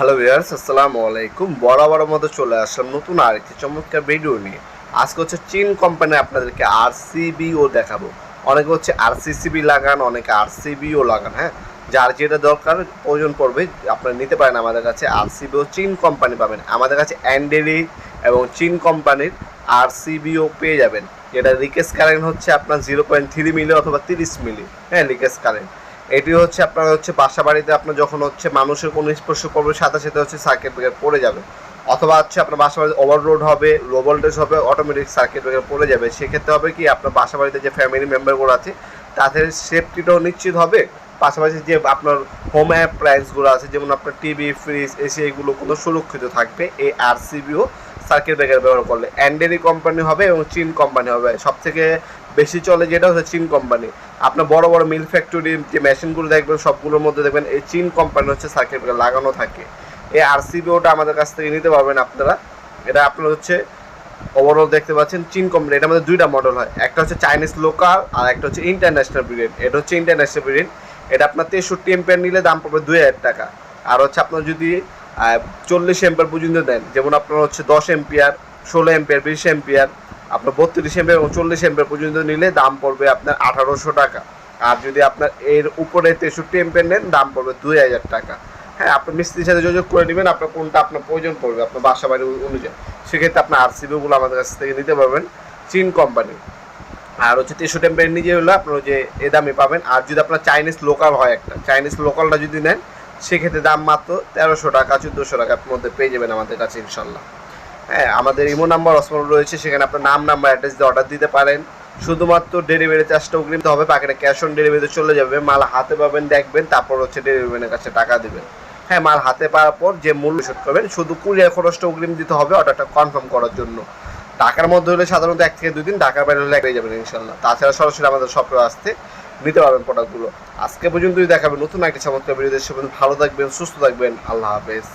Hello viewers আসসালামু আলাইকুম। বরাবর মতো চলে আসলাম নতুন আরেকটি চমৎকার ভিডিও নিয়ে। আজকে হচ্ছে চীন কোম্পানি আপনাদেরকে আরসিবিও দেখাবো। অনেকে হচ্ছে আরসিসিবি লাগান, অনেকে আরসিবিও লাগান হ্যাঁ? যার যেটা দরকার প্রয়োজন পড়বে আপনারা নিতে পারেন আমাদের কাছে আরসিবিও চীন কোম্পানি পাবেন। আমাদের কাছে অ্যান্ডেরি এবং চীন কোম্পানির আরসিবিও পেয়ে যাবেন। যেটা রিকেস কারেন্ট হচ্ছে আপনার জিরো পয়েন্ট থ্রি মিলি অথবা তিরিশ মিলি হ্যাঁ রিকেস কারেন্ট এটি হচ্ছে আপনার হচ্ছে বাসা বাড়িতে আপনার যখন হচ্ছে মানুষের কোনো স্পর্শ করবে, সাথে সাথে হচ্ছে সার্কিট ব্রেকার পড়ে যাবে। অথবা হচ্ছে আপনার বাসা বাড়িতে ওভারলোড হবে লো হবে অটোমেটিক সার্কিট ব্রেকার পড়ে যাবে। সেক্ষেত্রে হবে কি, আপনার বাসা বাড়িতে যে ফ্যামিলি মেম্বারগুলো আছে, তাদের সেফটিটাও নিশ্চিত হবে। পাশাপাশি যে আপনার হোম অ্যাপ্লায়েন্সগুলো আছে, যেমন আপনার টিভি ফ্রিজ এসি এগুলো কোনো সুরক্ষিত থাকবে। এই আরসিবিও সার্কিট ব্রেকার ব্যবহার করলে। অ্যান্ডেরি কোম্পানি হবে এবং চীন কোম্পানি হবে। সব থেকে বেশি চলে যেটা হচ্ছে চীন কোম্পানি আপনার বড় বড় মিল ফ্যাক্টরি যে মেশিনগুলো দেখবেন, সবগুলোর মধ্যে দেখবেন এই চীন কোম্পানি হচ্ছে সার্কিট লাগানো থাকে। এই আরসিবিওটা আমাদের কাছ থেকে নিতে পারবেন আপনারা। এটা আপনার হচ্ছে ওভারঅল দেখতে পাচ্ছেন চীন কোম্পানি এটা আমাদের দুইটা মডেল হয়। একটা হচ্ছে চাইনিজ লোকাল আর একটা হচ্ছে ইন্টারন্যাশনাল ব্রিড এটা হচ্ছে ইন্টারন্যাশনাল ব্রিড এটা আপনার তেষট্টি এম্পিয়ার নিলে দাম পড়বে দুই হাজার টাকা। আর হচ্ছে আপনার যদি চল্লিশ এম্পিয়ার পর্যন্ত দেন, যেমন আপনার হচ্ছে দশ এম্পিয়ার ষোলো এম্পিয়ার বিশ এম্পিয়ার আপনার বত্রিশ এম্পিয়ার এবং চল্লিশ এম্পিয়ার পর্যন্ত নিলে দাম পড়বে আপনার আঠারোশো টাকা। আর যদি আপনার এর উপরে তেষট্টি এম্পিয়ার নেন, দাম পড়বে দুই হাজার টাকা। হ্যাঁ আপনি মিস্ত্রির সাথে যোগাযোগ করে নেবেন, আপনার কোনটা আপনার প্রয়োজন পড়বে, আপনার বাসা বাড়ি অনুযায়ী। সেক্ষেত্রে আপনার আরসিবিগুলো আমাদের কাছ থেকে নিতে পারবেন, চীন কোম্পানি। আর হচ্ছে তেষট্টি এম্পিয়ার নিজে হলে আপনার যে এ দামে পাবেন। আর যদি আপনার চাইনিজ লোকাল হয় একটা, চাইনিজ লোকালটা যদি নেন, সেক্ষেত্রে দাম মাত্র তেরোশো টাকা, চোদ্দোশো টাকার মধ্যে পেয়ে যাবেন আমাদের কাছে, ইনশাল্লাহ। হ্যাঁ আমাদের ইমো নাম্বার অসমল রয়েছে, সেখানে আপনার নাম নাম্বার অ্যাড্রেস দিয়ে অর্ডার দিতে পারেন। শুধুমাত্র ডেলিভারি চার্জটা অগ্রিম হবে বাকিটা ক্যাশ অন ডেলিভারিতে চলে যাবে, মাল হাতে পাবেন, দেখবেন, তারপর হচ্ছে ডেলিভারি কাছে টাকা দেবেন। হ্যাঁ মাল হাতে পাওয়ার পর যে মূল্য শোধ করবেন, শুধু কুরিয়ার খরচটা অগ্রিম দিতে হবে অর্ডারটা কনফার্ম করার জন্য। ঢাকার মধ্যে হলে সাধারণত এক থেকে দুই দিন, ঢাকার বাইরে হলে পেয়ে যাবেন ইনশাল্লাহ তাছাড়া সরাসরি আমাদের শপে আসতে নিতে পারবেন প্রোডাক্টগুলো আজকে পর্যন্তই দেখাবেন নতুন একটা চমৎকার ভিডিও দেশের ভালো থাকবেন, সুস্থ থাকবেন, আল্লাহ হাফেজ।